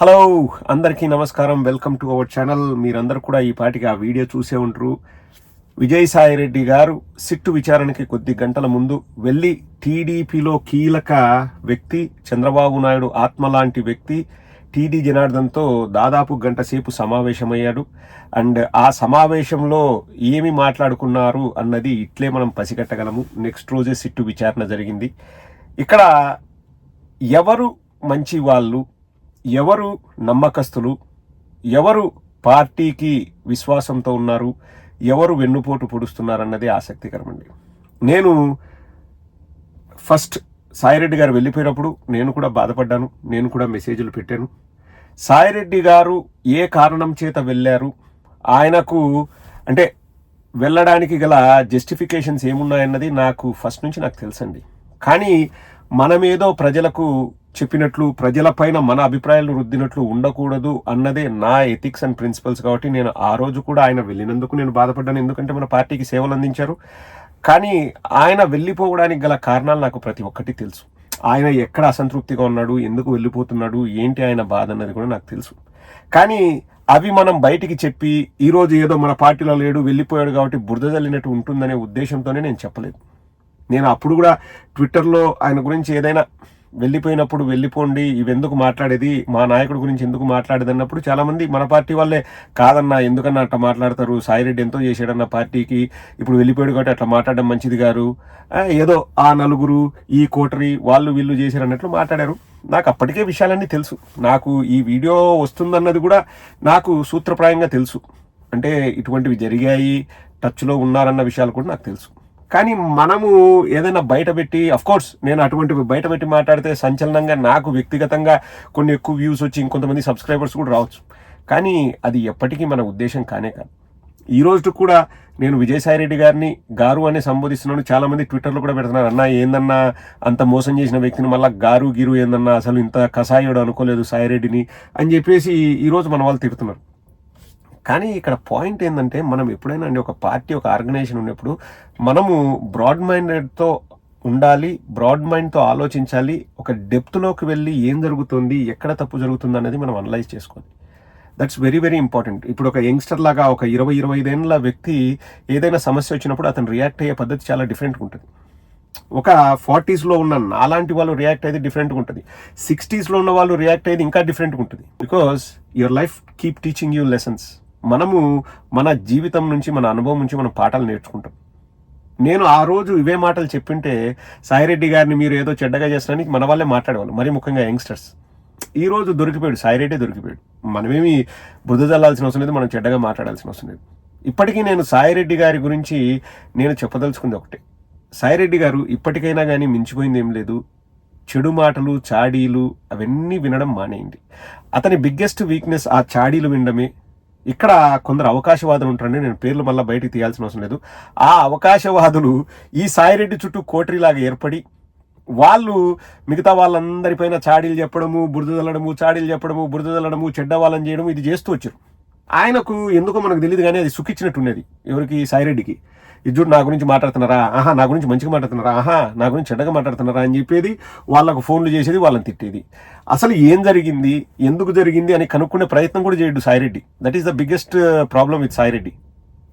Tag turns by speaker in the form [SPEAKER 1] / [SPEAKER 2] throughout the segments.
[SPEAKER 1] Hello అందరికీ నమస్కారం. Welcome to our channel. మీరందరూ కూడా ఈ పాటికి ఆ వీడియో చూసే ఉంటారు. విజయసాయి రెడ్డి గారు సిట్టు విచారణకి కొద్ది గంటల ముందు వెళ్ళి టీడీపీలో కీలక వ్యక్తి చంద్రబాబు నాయుడు ఆత్మ లాంటి వ్యక్తి టీడీ జనార్దన్తో దాదాపు గంట సేపు సమావేశమయ్యాడు. అండ్ ఆ సమావేశంలో ఏమి మాట్లాడుకున్నారు అన్నది ఇట్లే మనం పసిగట్టగలము. నెక్స్ట్ రోజే సిట్టు విచారణ జరిగింది. ఇక్కడ ఎవరు మంచి వాళ్ళు ఎవరు నమ్మకస్తులు? ఎవరు పార్టీకి విశ్వాసంతో ఉన్నారు? ఎవరు వెన్నుపోటు పొడుస్తున్నారన్నది ఆసక్తికరమండి. నేను ఫస్ట్ సాయిరెడ్డి గారు వెళ్ళిపోయినప్పుడు నేను కూడా బాధపడ్డాను. నేను కూడా మెసేజ్లు పెట్టాను. సాయిరెడ్డి గారు ఏ కారణం చేత వెళ్ళారు? ఆయనకు అంటే వెళ్ళడానికి గల జస్టిఫికేషన్స్ ఏమున్నాయన్నది నాకు ఫస్ట్ నుంచి నాకు తెలుసండి. కానీ మనమేదో ప్రజలకు చెప్పినట్లు ప్రజలపైన మన అభిప్రాయాలు రుద్దినట్లు ఉండకూడదు అన్నదే నా ఎథిక్స్ అండ్ ప్రిన్సిపల్స్ కాబట్టి నేను ఆ రోజు కూడా ఆయన వెళ్ళినందుకు నేను బాధపడ్డాను. ఎందుకంటే మన పార్టీకి సేవలు అందించారు. కానీ ఆయన వెళ్ళిపోవడానికి గల కారణాలు నాకు ప్రతి ఒక్కటి తెలుసు. ఆయన ఎక్కడ అసంతృప్తిగా ఉన్నాడు ఎందుకు వెళ్ళిపోతున్నాడు ఏంటి ఆయన బాధ అన్నది కూడా నాకు తెలుసు. కానీ అవి మనం బయటికి చెప్పి ఈరోజు ఏదో మన పార్టీలో లేడు వెళ్ళిపోయాడు కాబట్టి బురద జల్లినట్టు ఉంటుందనే ఉద్దేశంతోనే నేను చెప్పలేదు. నేను అప్పుడు కూడా ట్విట్టర్లో ఆయన గురించి ఏదైనా వెళ్ళిపోయినప్పుడు వెళ్ళిపోండి ఇవెందుకు మాట్లాడేది మా నాయకుడి గురించి ఎందుకు మాట్లాడేది అన్నప్పుడు చాలామంది మన పార్టీ వాళ్ళే కాదన్నా ఎందుకన్నా అట్లా మాట్లాడతారు సాయిరెడ్డి ఎంతో చేశాడన్న పార్టీకి ఇప్పుడు వెళ్ళిపోయాడు కాబట్టి అట్లా మాట్లాడడం మంచిది గారు ఏదో ఆ నలుగురు ఈ కోటరీ వాళ్ళు వీళ్ళు చేశారు అన్నట్లు మాట్లాడారు. నాకు అప్పటికే విషయాలన్నీ తెలుసు. నాకు ఈ వీడియో వస్తుందన్నది కూడా నాకు సూత్రప్రాయంగా తెలుసు. అంటే ఇటువంటివి జరిగాయి టచ్లో ఉన్నారన్న విషయాలు కూడా నాకు తెలుసు. కానీ మనము ఏదైనా బయట పెట్టి కోర్స్ నేను అటువంటివి బయట పెట్టి మాట్లాడితే సంచలనంగా నాకు వ్యక్తిగతంగా కొన్ని ఎక్కువ వ్యూస్ వచ్చి ఇంకొంతమంది సబ్స్క్రైబర్స్ కూడా రావచ్చు. కానీ అది ఎప్పటికీ మన ఉద్దేశం కానే కాదు. ఈ రోజు కూడా నేను విజయసాయిరెడ్డి గారిని గారు అని సంబోధిస్తున్నాను. చాలామంది ట్విట్టర్లో కూడా పెడుతున్నారు అన్న ఏందన్నా అంత మోసం చేసిన వ్యక్తిని మళ్ళీ గారు గిరు ఏందన్నా అసలు ఇంత కషాయుడు అనుకోలేదు సాయిరెడ్డిని అని చెప్పేసి ఈరోజు మన వాళ్ళు తిడుతున్నారు. కానీ ఇక్కడ పాయింట్ ఏంటంటే మనం ఎప్పుడైనా అండి ఒక పార్టీ ఒక ఆర్గనైజేషన్ ఉన్నప్పుడు మనము బ్రాడ్ మైండెడ్తో ఉండాలి బ్రాడ్ మైండ్తో ఆలోచించాలి ఒక డెప్త్లోకి వెళ్ళి ఏం జరుగుతుంది ఎక్కడ తప్పు జరుగుతుంది అనేది మనం అనలైజ్ చేసుకోవాలి. దట్స్ వెరీ వెరీ ఇంపార్టెంట్ ఇప్పుడు ఒక యంగ్స్టర్ లాగా ఒక ఇరవై ఇరవై ఐదేళ్ళ వ్యక్తి ఏదైనా సమస్య వచ్చినప్పుడు అతను రియాక్ట్ అయ్యే పద్ధతి చాలా డిఫరెంట్గా ఉంటుంది. ఒక ఫార్టీస్లో ఉన్న నాలాంటి వాళ్ళు రియాక్ట్ అయితే డిఫరెంట్గా ఉంటుంది. సిక్స్టీస్లో ఉన్న వాళ్ళు రియాక్ట్ అయితే ఇంకా డిఫరెంట్గా ఉంటుంది. Because your life keep teaching you lessons మనము మన జీవితం నుంచి మన అనుభవం నుంచి మనం పాఠాలు నేర్చుకుంటాం. నేను ఆ రోజు ఇవే మాటలు చెప్పింటే సాయిరెడ్డి గారిని మీరు ఏదో చెడ్డగా చేసినానికి మన వాళ్ళే మాట్లాడేవాళ్ళు మరీ ముఖ్యంగా యంగ్స్టర్స్. ఈ రోజు దొరికిపోయాడు సాయిరెడ్డి దొరికిపోయాడు. మనమేమి బుద్ధ చల్లాల్సిన అవసరం లేదు మనం చెడ్డగా మాట్లాడాల్సిన అవసరం లేదు. ఇప్పటికీ నేను సాయిరెడ్డి గారి గురించి నేను చెప్పదలుచుకుంది ఒకటే. సాయిరెడ్డి గారు ఇప్పటికైనా కానీ మించిపోయింది ఏం లేదు. చెడు మాటలు చాడీలు అవన్నీ వినడం మానేయండి. అతని బిగ్గెస్ట్ వీక్నెస్ ఆ చాడీలు వినడమే ఇక్కడ కొందరు అవకాశవాదులు ఉంటారండి. నేను పేర్లు మళ్ళీ బయటికి తీయాల్సిన అవసరం లేదు. ఆ అవకాశవాదులు ఈ సాయిరెడ్డి చుట్టూ కోటరీలాగా ఏర్పడి వాళ్ళు మిగతా వాళ్ళందరిపైన చాడీలు చెప్పడము బురద చల్లడము చాడీలు చెప్పడము బురద చల్లడము చెడ్డ వాళ్ళని చేయడము ఇది చేస్తూ వచ్చారు. ఆయనకు ఎందుకో మనకు తెలియదు కానీ అది సుఖిచ్చినట్టున్నది ఎవరికి? సాయిరెడ్డికి. ఇది చూడు నా గురించి మాట్లాడుతున్నారా? ఆహా నా గురించి మంచిగా మాట్లాడుతున్నారా? ఆహా నా గురించి చెడ్డగా మాట్లాడుతున్నారా? అని చెప్పేది వాళ్ళకు ఫోన్లు చేసేది వాళ్ళని తిట్టేది. అసలు ఏం జరిగింది? ఎందుకు జరిగింది? అని కనుక్కునే ప్రయత్నం కూడా చేయడు Saireddy. That is the biggest problem with Saireddy.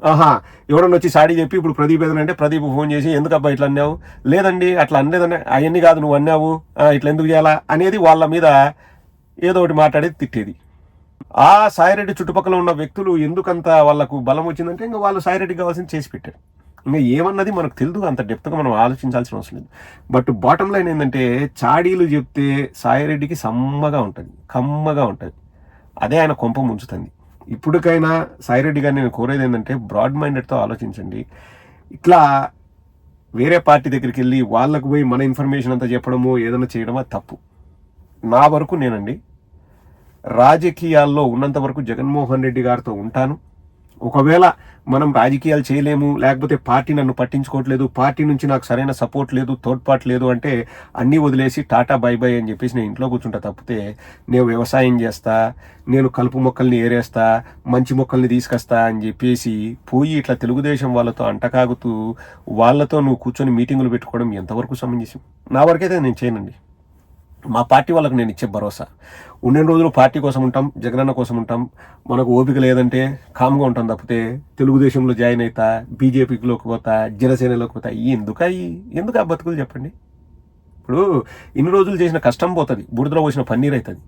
[SPEAKER 1] ఆహా ఎవడన్నా వచ్చి సాడీ చెప్పి ఇప్పుడు ప్రదీప్ ఏదైనా అంటే ప్రదీప్ ఫోన్ చేసి ఎందుకు అబ్బా ఇట్లా అన్నావు? లేదండి అట్లా అనలేదని అవన్నీ కాదు నువ్వు అన్నావు ఆ, ఇట్లా ఎందుకు చేయాలా? అనేది వాళ్ళ మీద ఏదో ఒకటి మాట్లాడేది తిట్టేది. ఆ సాయిరెడ్డి చుట్టుపక్కల ఉన్న వ్యక్తులు ఎందుకంత వాళ్ళకు బలం వచ్చిందంటే ఇంకా వాళ్ళు సాయిరెడ్డి కావాల్సింది చేసి పెట్టారు. ఇంకా ఏమన్నది మనకు తెలియదు అంత డెప్త్గా మనం ఆలోచించాల్సిన అవసరం లేదు. బట్ బాటం లైన్ ఏంటంటే చాడీలు చెప్తే సాయిరెడ్డికి సమ్మగా ఉంటుంది కమ్మగా ఉంటుంది. అదే ఆయన కొంప ముంచుతుంది. ఇప్పటికైనా సాయిరెడ్డి గారు నేను కోరేది ఏంటంటే బ్రాడ్ మైండెడ్తో ఆలోచించండి. ఇట్లా వేరే పార్టీ దగ్గరికి వెళ్ళి వాళ్ళకు పోయి మన ఇన్ఫర్మేషన్ అంతా చెప్పడము ఏదైనా చేయడమో తప్పు. నా వరకు నేనండి రాజకీయాల్లో ఉన్నంత వరకు జగన్మోహన్ రెడ్డి గారితో ఉంటాను. ఒకవేళ మనం రాజకీయాలు చేయలేము లేకపోతే పార్టీ నన్ను పట్టించుకోవట్లేదు పార్టీ నుంచి నాకు సరైన సపోర్ట్ లేదు తోడ్పాటు లేదు అంటే అన్నీ వదిలేసి టాటా బై బై అని చెప్పేసి నేను ఇంట్లో కూర్చుంటా. తప్పితే నేను వ్యవసాయం చేస్తా నేను కలుపు మొక్కల్ని ఏరేస్తా మంచి మొక్కల్ని తీసుకొస్తా అని చెప్పేసి పోయి ఇట్లా తెలుగుదేశం వాళ్ళతో అంటకాగుతూ వాళ్ళతో నువ్వు కూర్చొని మీటింగులు పెట్టుకోవడం ఎంతవరకు సమంజసం? నా వరకైతే నేను చేయనండి. మా పార్టీ వాళ్ళకి నేను ఇచ్చే భరోసా. ఉండే రోజులు పార్టీ కోసం ఉంటాం జగనన్న కోసం ఉంటాం. మనకు ఓపిక లేదంటే కామ్గా ఉంటాం తప్పితే తెలుగుదేశంలో జాయిన్ అవుతా బీజేపీలోకి పోతా జనసేనలోకి పోతా ఈ ఎందుకు ఆ బతుకులు చెప్పండి? ఇప్పుడు ఇన్ని రోజులు చేసిన కష్టం పోతుంది బుడిదలో పోసిన పన్నీర్ అవుతుంది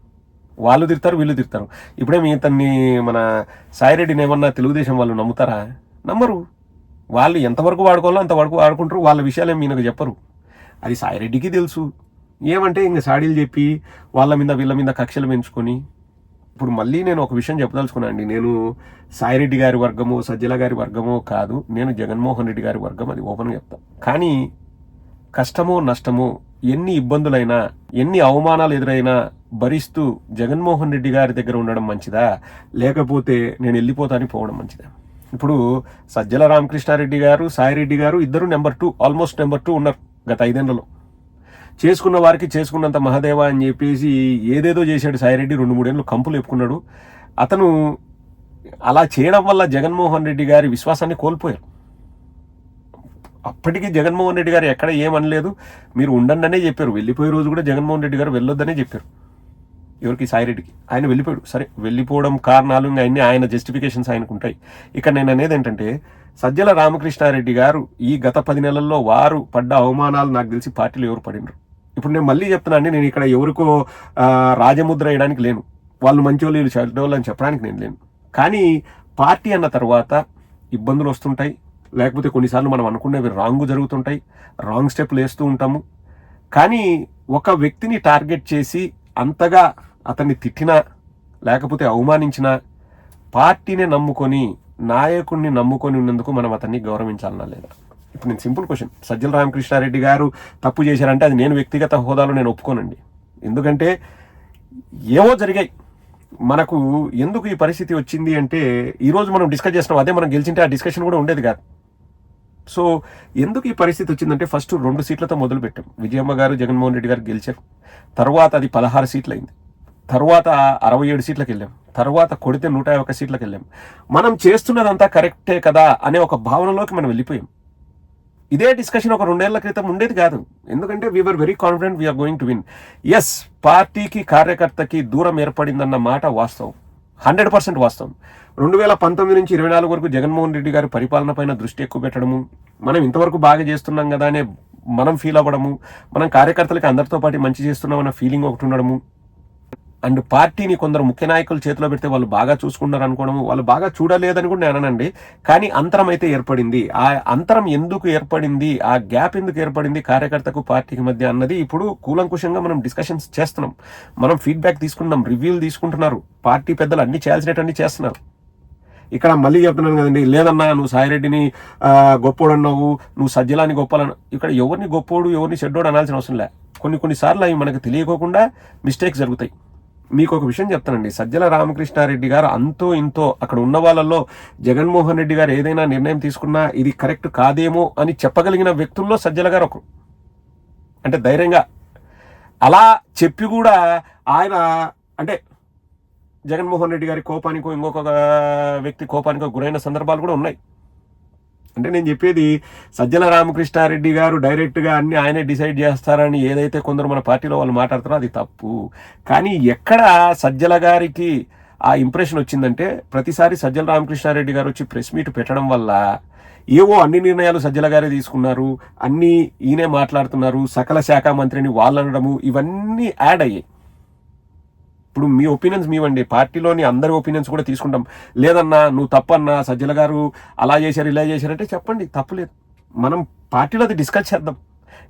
[SPEAKER 1] వాళ్ళు తిడతారు వీళ్ళు తిడతారు. ఇప్పుడే మీ ఇతన్ని మన సాయిరెడ్డిని ఏమన్నా తెలుగుదేశం వాళ్ళు నమ్ముతారా? నమ్మరు. వాళ్ళు ఎంతవరకు వాడుకోవాలో అంతవరకు వాడుకుంటారు వాళ్ళ విషయాలు ఏమి ఈయనకు చెప్పరు. అది సాయిరెడ్డికి తెలుసు. ఏమంటే ఇంక సాడీలు చెప్పి వాళ్ళ మీద వీళ్ళ మీద కక్షలు పెంచుకొని. ఇప్పుడు మళ్ళీ నేను ఒక విషయం చెప్పదలుచుకున్నా అండి. నేను సాయిరెడ్డి గారి వర్గము సజ్జల గారి వర్గమో కాదు నేను జగన్మోహన్ రెడ్డి గారి వర్గం అది ఓపెన్గా చెప్తాను కానీ కష్టమో నష్టమో ఎన్ని ఇబ్బందులైనా ఎన్ని అవమానాలు ఎదురైనా భరిస్తూ జగన్మోహన్ రెడ్డి గారి దగ్గర ఉండడం మంచిదా? లేకపోతే నేను వెళ్ళిపోతాను పోవడం మంచిదా? ఇప్పుడు సజ్జల రామకృష్ణారెడ్డి గారు సాయిరెడ్డి గారు ఇద్దరు number two almost number two ఉన్నారు గత ఐదేళ్ళలో చేసుకున్న వారికి చేసుకున్నంత మహాదేవ అని చెప్పేసి ఏదేదో చేశాడు సాయిరెడ్డి రెండు మూడేళ్ళు కంపులు చెప్పుకున్నాడు అతను అలా చేయడం వల్ల జగన్మోహన్ రెడ్డి గారి విశ్వాసాన్ని కోల్పోయారు. అప్పటికి జగన్మోహన్ రెడ్డి గారు ఎక్కడ ఏమనలేదు. మీరు ఉండండి అనే చెప్పారు. వెళ్ళిపోయే రోజు కూడా జగన్మోహన్ రెడ్డి గారు వెళ్ళొద్దనే చెప్పారు. ఎవరికి? సాయిరెడ్డికి. ఆయన వెళ్ళిపోయాడు. సరే వెళ్ళిపోవడం కారణాలు ఇంకా అన్ని ఆయన జస్టిఫికేషన్స్ ఆయనకు ఉంటాయి. ఇక్కడ నేను అనేది ఏంటంటే సజ్జల రామకృష్ణారెడ్డి గారు ఈ గత పది నెలల్లో వారు పడ్డ అవమానాలు నాకు తెలిసి పార్టీలు ఎవరు పడినరు. ఇప్పుడు నేను మళ్ళీ చెప్తున్నాను నేను ఇక్కడ ఎవరికో రాజముద్ర వేయడానికి లేను. వాళ్ళు మంచోళ్ళు వీళ్ళు చెడ్డోళ్ళు అని చెప్పడానికి నేను లేను. కానీ పార్టీ అన్న తర్వాత ఇబ్బందులు వస్తుంటాయి. లేకపోతే కొన్నిసార్లు మనం అనుకునేవి రాంగ్ జరుగుతుంటాయి. రాంగ్ స్టెప్లు వేస్తూ ఉంటాము. కానీ ఒక వ్యక్తిని టార్గెట్ చేసి అంతగా అతన్ని తిట్టినా లేకపోతే అవమానించినా పార్టీనే నమ్ముకొని నాయకుడిని నమ్ముకొని ఉన్నందుకు మనం అతన్ని గౌరవించాలన్నా లేదా? ఇప్పుడు నేను సింపుల్ క్వశ్చన్. సజ్జల రామకృష్ణారెడ్డి గారు తప్పు చేశారంటే అది నేను వ్యక్తిగత హోదాలో నేను ఒప్పుకోనండి. ఎందుకంటే ఏవో జరిగాయి. మనకు ఎందుకు ఈ పరిస్థితి వచ్చింది అంటే ఈరోజు మనం డిస్కస్ చేస్తున్నాం అదే మనం గెలిచింటే ఆ డిస్కషన్ కూడా ఉండేది కాదు. సో ఎందుకు ఈ పరిస్థితి వచ్చిందంటే ఫస్ట్ రెండు సీట్లతో మొదలు పెట్టాం. విజయమ్మ గారు జగన్మోహన్ రెడ్డి గారు గెలిచారు. తర్వాత అది పదహారు సీట్లు అయింది తర్వాత అరవై ఏడు సీట్లకు వెళ్ళాం. తర్వాత కొడితే నూట ఒక్క సీట్లకు వెళ్ళాం. మనం చేస్తున్నదంతా కరెక్టే కదా అనే ఒక భావనలోకి మనం వెళ్ళిపోయాం. ఇదే డిస్కషన్ ఒక రెండేళ్ళ క్రితం ఉండేది కాదు. ఎందుకంటే we're very confident we're going to win yes పార్టీకి కార్యకర్తకి దూరం ఏర్పడిందన్న మాట వాస్తవం. హండ్రెడ్ పర్సెంట్ వాస్తవం. రెండు వేల పంతొమ్మిది నుంచి ఇరవై నాలుగు వరకు జగన్మోహన్ రెడ్డి గారి పరిపాలన పైన దృష్టి ఎక్కువ పెట్టడము మనం ఇంతవరకు బాగా చేస్తున్నాం కదా అనే మనం ఫీల్ అవ్వడము మనం కార్యకర్తలకి అందరితో పాటు మంచి చేస్తున్నామన్న ఫీలింగ్ ఒకటి ఉండడము అండ్ పార్టీని కొందరు ముఖ్య నాయకులు చేతిలో పెడితే వాళ్ళు బాగా చూసుకున్నారు అనుకోవడం వాళ్ళు బాగా చూడలేదని కూడా నేను అనండి కానీ అంతరం అయితే ఏర్పడింది. ఆ అంతరం ఎందుకు ఏర్పడింది? ఆ గ్యాప్ ఎందుకు ఏర్పడింది? కార్యకర్తకు పార్టీకి మధ్య అన్నది ఇప్పుడు కూలంకుషంగా మనం డిస్కషన్స్ చేస్తున్నాం. మనం ఫీడ్బ్యాక్ తీసుకుంటున్నాం రివ్యూలు తీసుకుంటున్నారు. పార్టీ పెద్దలు అన్ని చేయాల్సినటువంటి చేస్తున్నారు. ఇక్కడ మళ్ళీ చెప్తున్నాను కదండి లేదన్నా నువ్వు సాయిరెడ్డిని ఆ, గొప్పోడు అన్నావు నువ్వు సజ్జలాని గొప్పలను ఇక్కడ ఎవరిని గొప్పోడు ఎవరిని చెడ్డోడు అనాల్సిన అవసరం లే. కొన్ని కొన్ని సార్లు అవి మనకు తెలియకోకుండా మిస్టేక్స్ జరుగుతాయి. మీకు ఒక విషయం చెప్తానండి. సజ్జల రామకృష్ణారెడ్డి గారు అంతో ఇంతో అక్కడ ఉన్న వాళ్ళల్లో జగన్మోహన్ రెడ్డి గారు ఏదైనా నిర్ణయం తీసుకున్నా ఇది కరెక్ట్ కాదేమో అని చెప్పగలిగిన వ్యక్తుల్లో సజ్జల గారు ఒకరు. అంటే ధైర్యంగా. అలా చెప్పి కూడా ఆయన అంటే జగన్మోహన్ రెడ్డి గారి కోపానికో ఇంకొక వ్యక్తి కోపానికో గురైన సందర్భాలు కూడా ఉన్నాయి. అంటే నేను చెప్పేది సజ్జల రామకృష్ణారెడ్డి గారు డైరెక్ట్గా అన్ని ఆయనే డిసైడ్ చేస్తారని ఏదైతే కొందరు మన పార్టీలో వాళ్ళు మాట్లాడతారో అది తప్పు. కానీ ఎక్కడ సజ్జల గారికి ఆ ఇంప్రెషన్ వచ్చిందంటే ప్రతిసారి సజ్జల రామకృష్ణారెడ్డి గారు వచ్చి ప్రెస్ మీట్ పెట్టడం వల్ల ఏవో అన్ని నిర్ణయాలు సజ్జల గారే తీసుకున్నారు అన్నీ ఈయనే మాట్లాడుతున్నారు సకల శాఖ మంత్రిని వాళ్ళు అనడము ఇవన్నీ యాడ్ అయ్యాయి. ఇప్పుడు మీ ఒపీనియన్స్ మీవండి. పార్టీలోని అందరి ఒపీనియన్స్ కూడా తీసుకుంటాం. లేదన్నా నువ్వు తప్పన్నా సజ్జల గారు అలా చేశారు ఇలా చేశారంటే చెప్పండి. తప్పులేదు మనం పార్టీలో అది డిస్కస్ చేద్దాం.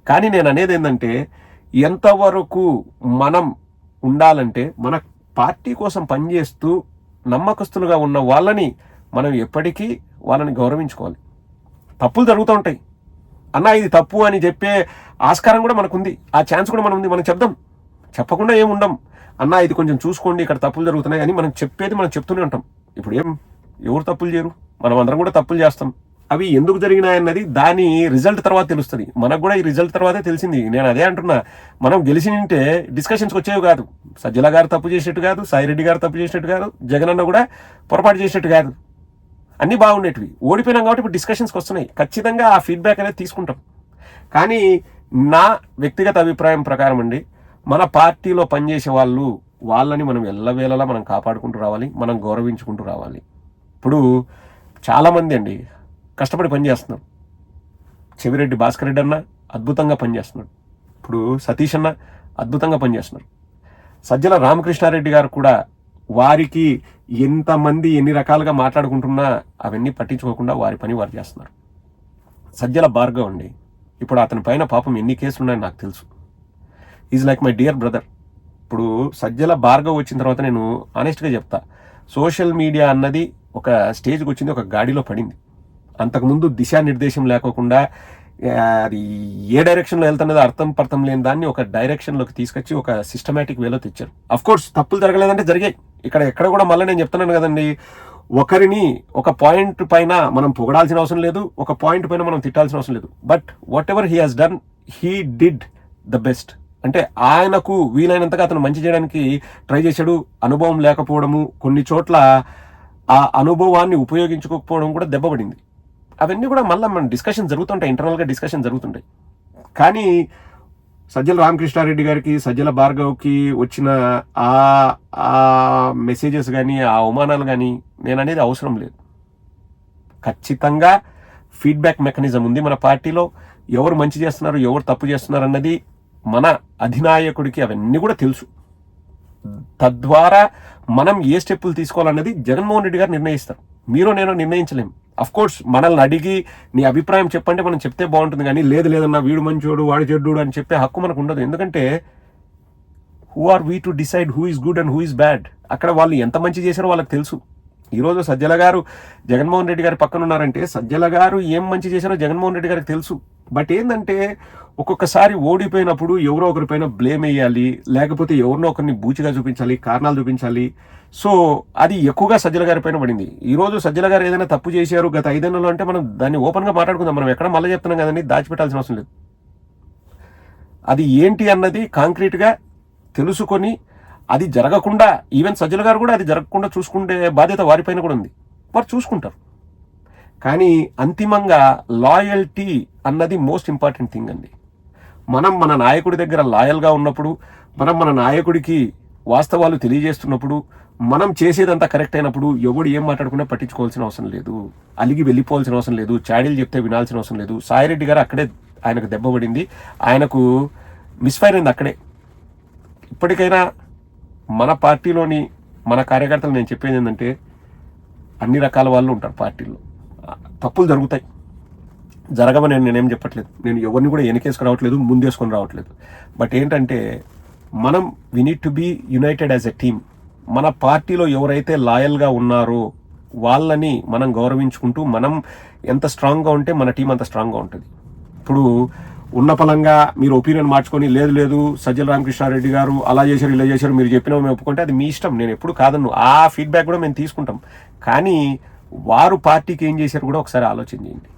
[SPEAKER 1] కానీ నేను అనేది ఏంటంటే ఎంతవరకు మనం ఉండాలంటే మన పార్టీ కోసం పనిచేస్తూ నమ్మకస్తులుగా ఉన్న వాళ్ళని మనం ఎప్పటికీ వాళ్ళని గౌరవించుకోవాలి. తప్పులు జరుగుతూ ఉంటాయి. అన్న ఇది తప్పు అని చెప్పే ఆస్కారం కూడా మనకుంది. ఆ ఛాన్స్ కూడా మనం ఉంది మనం చెప్దాం. చెప్పకుండా ఏం ఉండం అన్న ఇది కొంచెం చూసుకోండి ఇక్కడ తప్పులు జరుగుతున్నాయి అని మనం చెప్పేది మనం చెప్తూనే ఉంటాం. ఇప్పుడు ఏం? ఎవరు తప్పులు చేయరు? మనం అందరం కూడా తప్పులు చేస్తాం. అవి ఎందుకు జరిగినాయన్నది దాని రిజల్ట్ తర్వాత తెలుస్తుంది. మనకు కూడా ఈ రిజల్ట్ తర్వాతే తెలిసింది. నేను అదే అంటున్నా. మనం గెలిచినంటే డిస్కషన్స్కి వచ్చేవి కాదు. సజ్జల గారు తప్పు చేసినట్టు కాదు సాయిరెడ్డి గారు తప్పు చేసినట్టు కాదు జగన్ అన్న కూడా పొరపాటు చేసినట్టు కాదు. అన్నీ బాగుండేటివి. ఓడిపోయినాం కాబట్టి ఇప్పుడు డిస్కషన్స్కి వస్తున్నాయి. ఖచ్చితంగా ఆ ఫీడ్బ్యాక్ అనేది తీసుకుంటాం. కానీ నా వ్యక్తిగత అభిప్రాయం ప్రకారం అండి మన పార్టీలో పనిచేసే వాళ్ళు వాళ్ళని మనం ఎల్లవేళలా మనం కాపాడుకుంటూ రావాలి మనం గౌరవించుకుంటూ రావాలి. ఇప్పుడు చాలామంది అండి కష్టపడి పనిచేస్తున్నారు. చెవిరెడ్డి భాస్కర్ రెడ్డి అన్న అద్భుతంగా పనిచేస్తున్నాడు. ఇప్పుడు సతీష్ అన్న అద్భుతంగా పనిచేస్తున్నారు. సజ్జల రామకృష్ణారెడ్డి గారు కూడా వారికి ఎంతమంది ఎన్ని రకాలుగా మాట్లాడుకుంటున్నా అవన్నీ పట్టించుకోకుండా వారి పని వారు చేస్తున్నారు. సజ్జల భార్గవ్ అండి. ఇప్పుడు అతని పైన పాపం ఎన్ని కేసులు ఉన్నాయో నాకు తెలుసు. Is like my dear brother ఇప్పుడు సజ్జల భార్గవ్ వచ్చిన తర్వాత నేను ఆనెస్ట్గా చెప్తా. సోషల్ మీడియా అన్నది ఒక స్టేజ్కి వచ్చింది ఒక గాడిలో పడింది. అంతకుముందు దిశానిర్దేశం లేకోకుండా అది ఏ డైరెక్షన్లో వెళ్తున్నదో అర్థం పర్థం లేని దాన్ని ఒక డైరెక్షన్లోకి తీసుకొచ్చి ఒక సిస్టమేటిక్ వేలో తెచ్చారు. అఫ్ కోర్స్ తప్పులు జరగలేదంటే జరిగాయి. ఇక్కడ ఎక్కడ కూడా మళ్ళీ నేను చెప్తున్నాను కదండి. ఒకరిని ఒక పాయింట్ పైన మనం పొగడాల్సిన అవసరం లేదు ఒక పాయింట్ పైన మనం తిట్టాల్సిన అవసరం లేదు. But whatever he has done he did the best అంటే ఆయనకు వీలైనంతగా అతను మంచి చేయడానికి ట్రై చేశాడు. అనుభవం లేకపోవడము కొన్ని చోట్ల ఆ అనుభవాన్ని ఉపయోగించుకోకపోవడం కూడా దెబ్బపడింది. అవన్నీ కూడా మళ్ళీ మన డిస్కషన్ జరుగుతుంటాయి ఇంటర్నల్గా డిస్కషన్ జరుగుతుంటాయి. కానీ సజ్జల రామకృష్ణారెడ్డి గారికి సజ్జల భార్గవ్కి వచ్చిన ఆ ఆ మెసేజెస్ కానీ ఆ అవమానాలు కానీ నేను అనేది అవసరం లేదు. ఖచ్చితంగా ఫీడ్బ్యాక్ మెకానిజం ఉంది మన పార్టీలో. ఎవరు మంచి చేస్తున్నారు ఎవరు తప్పు చేస్తున్నారు అన్నది మన అధినాయకుడికి అవన్నీ కూడా తెలుసు. తద్వారా మనం ఏ స్టెప్పులు తీసుకోవాలన్నది జగన్మోహన్ రెడ్డి గారు నిర్ణయిస్తారు. మీరు నేను నిర్ణయించలేము. అఫ్ కోర్స్ మనల్ని అడిగి నీ అభిప్రాయం చెప్పంటే మనం చెప్తే బాగుంటుంది కానీ లేదు లేదన్నా వీడు మంచోడు వాడు చెడ్డోడు అని చెప్పే హక్కు మనకు ఉండదు. ఎందుకంటే who are we to decide who is good and who is bad అక్కడ వాళ్ళు ఎంత మంచి చేశారో వాళ్ళకి తెలుసు. ఈరోజు సజ్జల గారు జగన్మోహన్ రెడ్డి గారి పక్కన ఉన్నారంటే సజ్జల గారు ఏం మంచి చేశారో జగన్మోహన్ రెడ్డి గారికి తెలుసు. బట్ ఏంటంటే ఒక్కొక్కసారి ఓడిపోయినప్పుడు ఎవరో ఒకరిపైన బ్లేమ్ వేయాలి లేకపోతే ఎవరినో ఒకరిని బూచిగా చూపించాలి కారణాలు చూపించాలి. సో అది ఎక్కువగా సజ్జల గారి పైన పడింది. ఈరోజు సజ్జల గారు ఏదైనా తప్పు చేశారు గత ఐదేళ్ళలో అంటే మనం దాన్ని ఓపెన్గా మాట్లాడుకుందాం. మనం ఎక్కడ మళ్ళీ చెప్తున్నాం కదండి దాచిపెట్టాల్సిన అవసరం లేదు. అది ఏంటి అన్నది కాంక్రీట్గా తెలుసుకొని అది జరగకుండా ఈవెన్ సజ్జల గారు కూడా అది జరగకుండా చూసుకుంటే బాధ్యత వారిపైన కూడా ఉంది. వారు చూసుకుంటారు. కానీ అంతిమంగా లాయల్టీ అన్నది మోస్ట్ ఇంపార్టెంట్ థింగ్ అండి. మనం మన నాయకుడి దగ్గర లాయల్గా ఉన్నప్పుడు మనం మన నాయకుడికి వాస్తవాలు తెలియజేస్తున్నప్పుడు మనం చేసేదంతా కరెక్ట్ అయినప్పుడు ఎవడు ఏం మాట్లాడుకున్నా పట్టించుకోవాల్సిన అవసరం లేదు. అలిగి వెళ్ళిపోవాల్సిన అవసరం లేదు. చాడీలు చెప్తే వినాల్సిన అవసరం లేదు. సాయిరెడ్డి గారు అక్కడే ఆయనకు దెబ్బ పడింది. ఆయనకు మిస్ఫైర్ అయింది అక్కడే. ఇప్పటికైనా మన పార్టీలోని మన కార్యకర్తలు నేను చెప్పేది ఏంటంటే అన్ని రకాల వాళ్ళు ఉంటారు పార్టీలో తప్పులు జరుగుతాయి. జరగమని నేనేం చెప్పట్లేదు. నేను ఎవరిని కూడా వెనకేసుకు రావట్లేదు ముందేసుకొని రావట్లేదు. బట్ ఏంటంటే మనం we need to be united as a team మన పార్టీలో ఎవరైతే లాయల్గా ఉన్నారో వాళ్ళని మనం గౌరవించుకుంటూ మనం ఎంత స్ట్రాంగ్గా ఉంటే మన టీం అంత స్ట్రాంగ్గా ఉంటుంది. ఇప్పుడు ఉన్న పలంగా మీరు ఒపీనియన్ మార్చుకొని లేదు లేదు సజ్జల రామకృష్ణారెడ్డి గారు అలా చేశారు ఇలా చేశారు మీరు చెప్పినా మేము ఒప్పుకుంటే అది మీ ఇష్టం. నేను ఎప్పుడు కాదన్ను. ఆ ఫీడ్బ్యాక్ కూడా మేము తీసుకుంటాం. కానీ వారు పార్టీకి ఏం చేశారు కూడా ఒకసారి ఆలోచన చేయండి.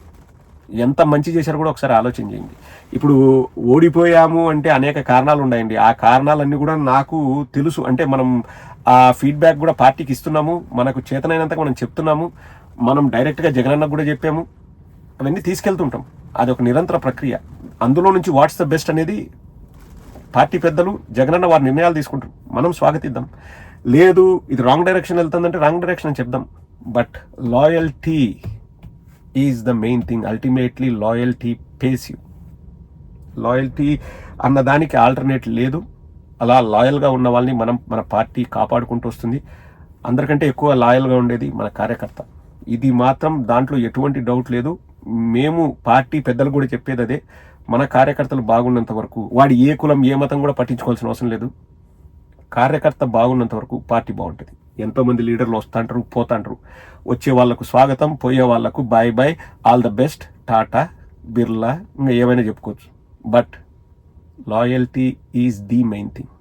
[SPEAKER 1] ఎంత మంచి చేశారో కూడా ఒకసారి ఆలోచన చేయండి. ఇప్పుడు ఓడిపోయాము అంటే అనేక కారణాలు ఉన్నాయండి. ఆ కారణాలన్నీ కూడా నాకు తెలుసు. అంటే మనం ఆ ఫీడ్బ్యాక్ కూడా పార్టీకి ఇస్తున్నాము. మనకు చేతనైనంతగా మనం చెప్తున్నాము. మనం డైరెక్ట్గా జగనన్నకు కూడా చెప్పాము. అవన్నీ తీసుకెళ్తుంటాం. అది ఒక నిరంతర ప్రక్రియ. అందులో నుంచి వాట్స్ ద బెస్ట్ అనేది పార్టీ పెద్దలు జగనన్న వారి నిర్ణయాలు తీసుకుంటారు. మనం స్వాగతిద్దాం. లేదు ఇది రాంగ్ డైరెక్షన్ వెళ్తుందంటే రాంగ్ డైరెక్షన్ అని చెప్దాం. But loyalty is the main thing. Ultimately loyalty pays you. Loyalty అన్న దానికి ఆల్టర్నేట్ లేదు. అలా లాయల్గా ఉన్న వాళ్ళని మనం మన పార్టీ కాపాడుకుంటూ వస్తుంది. అందరికంటే ఎక్కువ లాయల్గా ఉండేది మన కార్యకర్త. ఇది మాత్రం దాంట్లో ఎటువంటి డౌట్ లేదు. మేము పార్టీ పెద్దలు కూడా చెప్పేది అదే. మన కార్యకర్తలు బాగున్నంత వరకు వాడి ఏ కులం ఏ మతం కూడా పట్టించుకోవాల్సిన అవసరం లేదు. కార్యకర్త బాగున్నంత వరకు పార్టీ బాగుంటుంది. ఎంతోమంది లీడర్లు వస్తుంటారు పోతాంటారు వచ్చే వాళ్ళకు స్వాగతం పోయే వాళ్ళకు bye bye all the best Tata Birla ఇంకా ఏమైనా చెప్పుకోవచ్చు. But loyalty is the main thing.